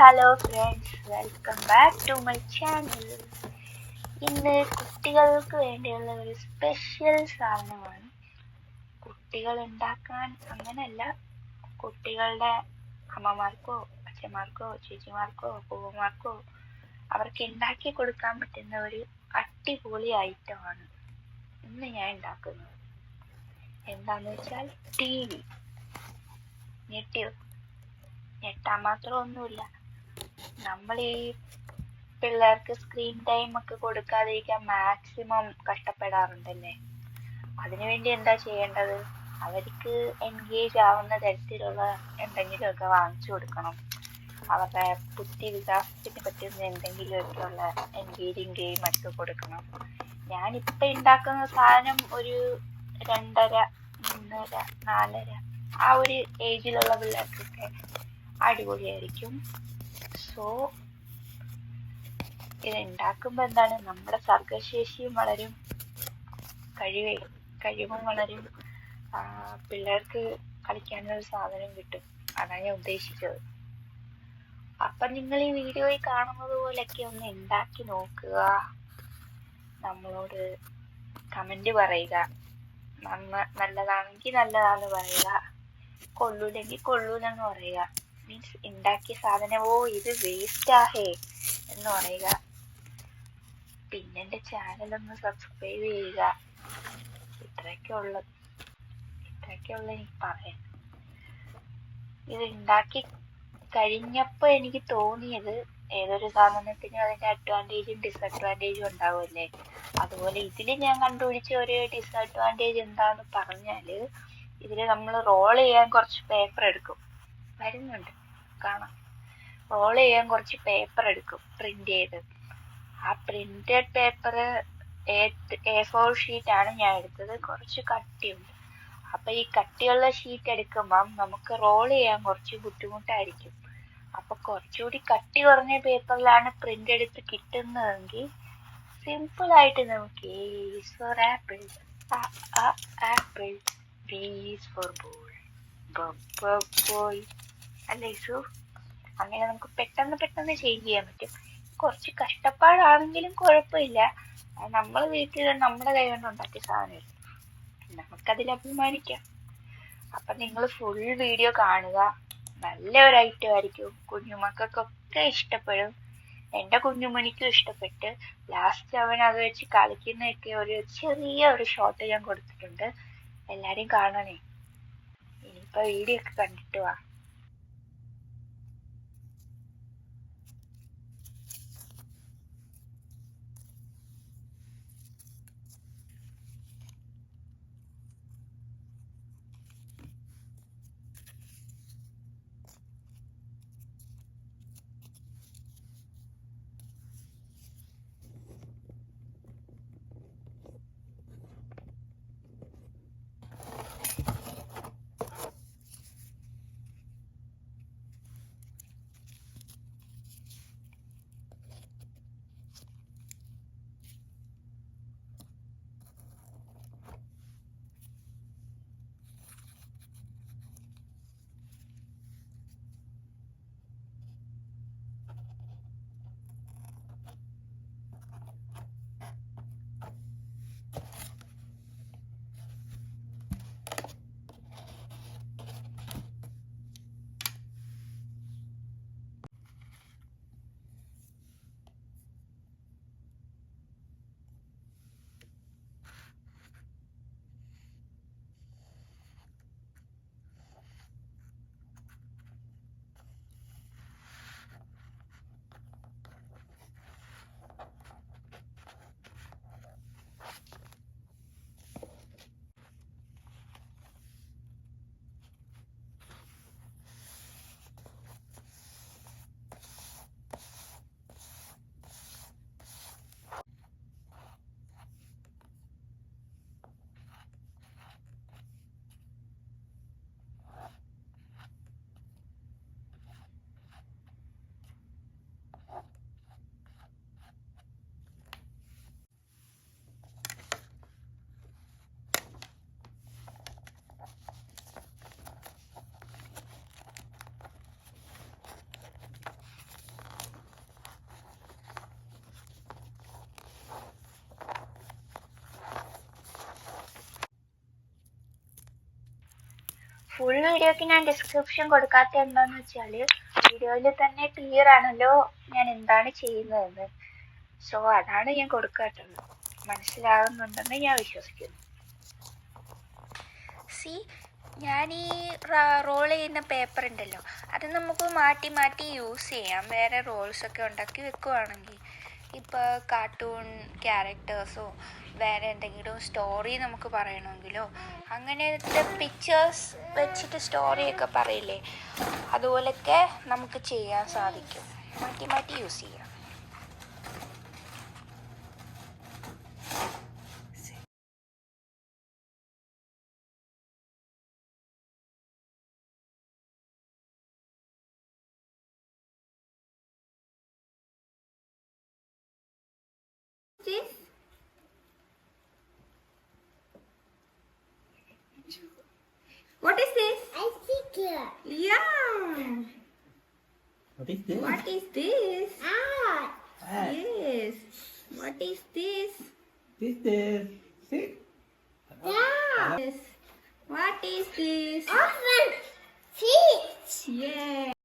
Hello friends welcome back to my channel ഇന്ന് കുട്ടികൾക്ക് വേണ്ടിയുള്ള ഒരു സ്പെഷ്യൽ സാധനമാണ്. കുട്ടികൾ ഉണ്ടാക്കാൻ അങ്ങനെയല്ല കുട്ടികളുടെ അമ്മമാർക്കോ അച്ഛന്മാർക്കോ ചേച്ചിമാർക്കോ പൂവന്മാർക്കോ അവർക്ക് ഉണ്ടാക്കി കൊടുക്കാൻ പറ്റുന്ന ഒരു അടിപൊളി ഐറ്റമാണ് ഇന്ന് ഞാൻ ഉണ്ടാക്കുന്നത്. എന്താന്ന് വെച്ചാൽ ടി വി. ഞെട്ടിയോ? ഞെട്ടാൻ മാത്രമൊന്നുമില്ല നമ്മൾ ഈ പിള്ളേർക്ക് സ്ക്രീൻ ടൈം ഒക്കെ കൊടുക്കാതിരിക്കാൻ മാക്സിമം കഷ്ടപ്പെടാറുണ്ടല്ലേ? അതിനുവേണ്ടി എന്താ ചെയ്യേണ്ടത്? അവർക്ക് എൻഗേജ് ആവുന്ന തരത്തിലുള്ള എന്തെങ്കിലുമൊക്കെ വാങ്ങിച്ചു കൊടുക്കണം. അവരുടെ ബുദ്ധി വികാസത്തിന് പറ്റുന്ന എന്തെങ്കിലുമൊക്കെയുള്ള എൻഗേജിങ് ഗെയിം ഒക്കെ കൊടുക്കണം. ഞാനിപ്പോൾ ഉണ്ടാക്കുന്ന സാധനം ഒരു രണ്ടര മൂന്നര നാലര ആ ഒരു ഏജിലുള്ള പിള്ളേർക്കൊക്കെ അടിപൊളിയായിരിക്കും. സോ ഇത് എന്താണ്? നമ്മുടെ സർഗശേഷിയും വളരും. കഴിവേ കഴിവും വളരും. പിള്ളേർക്ക് കളിക്കാനൊരു സാധനം കിട്ടും. അതാണ് ഞാൻ ഉദ്ദേശിച്ചത്. അപ്പൊ നിങ്ങൾ ഈ വീഡിയോയിൽ കാണുന്നത് പോലെയൊക്കെ ഒന്ന് ഉണ്ടാക്കി നോക്കുക. നമ്മളോട് കമന്റ് പറയുക. നന്ന നല്ലതാണെങ്കിൽ നല്ലതാന്ന് പറയുക. കൊള്ളൂലെങ്കിൽ കൊള്ളൂലെന്ന് പറയുക. മീൻസ് ഉണ്ടാക്കിയ സാധനമോ ഇത് വേസ്റ്റ് ആഹേ എന്ന് പറയുക. പിന്നെ എന്റെ ചാനൽ ഒന്ന് സബ്സ്ക്രൈബ് ചെയ്യുക. ഇത്രയൊക്കെ ഉള്ളത് ഇത്രയൊക്കെ ഉള്ള എനിക്ക് പറയാൻ. ഇത് ഉണ്ടാക്കി കഴിഞ്ഞപ്പോൾ എനിക്ക് തോന്നിയത് ഏതൊരു സാധനത്തിനും അതിന്റെ അഡ്വാന്റേജും ഡിസഡ്വാന്റേജും ഉണ്ടാവുമല്ലേ? അതുപോലെ ഇതിൽ ഞാൻ കണ്ടുപിടിച്ച ഒരു ഡിസഡ്വാന്റേജ് എന്താന്ന് പറഞ്ഞാൽ ഇതിൽ നമ്മൾ റോൾ ചെയ്യാൻ കുറച്ച് പേപ്പർ എടുക്കും. വരുന്നുണ്ട്. കാണാം. റോൾ ചെയ്യാൻ കുറച്ച് പേപ്പർ എടുക്കും പ്രിന്റ് ചെയ്ത്. ആ printed paper A four sheet ആണ് ഞാൻ എടുത്തത്. കുറച്ച് കട്ടിയുണ്ട്. അപ്പൊ ഈ കട്ടിയുള്ള ഷീറ്റ് എടുക്കുമ്പം നമുക്ക് റോൾ ചെയ്യാൻ കുറച്ച് ബുദ്ധിമുട്ടായിരിക്കും. അപ്പൊ കുറച്ചുകൂടി കട്ടി കുറഞ്ഞ പേപ്പറിലാണ് പ്രിന്റ് എടുത്ത് കിട്ടുന്നതെങ്കിൽ സിമ്പിൾ ആയിട്ട് നമുക്ക് is for apple apple B is for ball boy അല്ലേ സു അങ്ങനെ നമുക്ക് പെട്ടെന്ന് പെട്ടെന്ന് ചേഞ്ച് ചെയ്യാൻ പറ്റും. കുറച്ച് കഷ്ടപ്പാടാണെങ്കിലും കുഴപ്പമില്ല. നമ്മൾ വീട്ടിൽ നമ്മുടെ കൈ കൊണ്ട് ഉണ്ടാക്കിയ സാധനം നമുക്കതിൽ അഭിമാനിക്കാം. അപ്പൊ നിങ്ങൾ ഫുൾ വീഡിയോ കാണുക. നല്ല ഒരു ഐറ്റം ആയിരിക്കും. കുഞ്ഞുമക്കൾക്കൊക്കെ ഇഷ്ടപ്പെടും. എന്റെ കുഞ്ഞുമണിക്കും ഇഷ്ടപ്പെട്ട്. ലാസ്റ്റ് അവൻ അത് വെച്ച് കളിക്കുന്നതൊക്കെ ഒരു ചെറിയ ഒരു ഷോട്ട് ഞാൻ കൊടുത്തിട്ടുണ്ട്. എല്ലാരും കാണണേ. ഇനിയിപ്പോ വീഡിയോ ഒക്കെ കണ്ടിട്ട് വാ. ഫുൾ വീഡിയോക്ക് ഞാൻ ഡിസ്ക്രിപ്ഷൻ കൊടുക്കാത്ത എന്താന്ന് വെച്ചാൽ വീഡിയോയിൽ തന്നെ ക്ലിയർ ആണല്ലോ ഞാൻ എന്താണ് ചെയ്യുന്നതെന്ന്. സോ അതാണ് ഞാൻ കൊടുക്കാട്ടുള്ളത് മനസ്സിലാകുന്നുണ്ടെന്ന് ഞാൻ വിശ്വസിക്കുന്നു. സി ഞാൻ ഈ റോൾ ചെയ്യുന്ന പേപ്പർ ഉണ്ടല്ലോ. അത് നമുക്ക് മാറ്റി മാറ്റി യൂസ് ചെയ്യാം. വേറെ റോൾസ് ഒക്കെ ഉണ്ടാക്കി വെക്കുവാണെങ്കിൽ ഇപ്പോൾ കാർട്ടൂൺ ക്യാരക്ടേഴ്സോ വേറെ എന്തെങ്കിലും സ്റ്റോറി നമുക്ക് പറയണമെങ്കിലോ? അങ്ങനത്തെ പിക്ചേഴ്സ് വെച്ചിട്ട് സ്റ്റോറിയൊക്കെ പറയില്ലേ? അതുപോലൊക്കെ നമുക്ക് ചെയ്യാൻ സാധിക്കും. മാറ്റി മാറ്റി യൂസ് ചെയ്യാം. This? What is this? I see it. Yeah. What is this? What is this? Ah, Ah, Yes. What is this? This is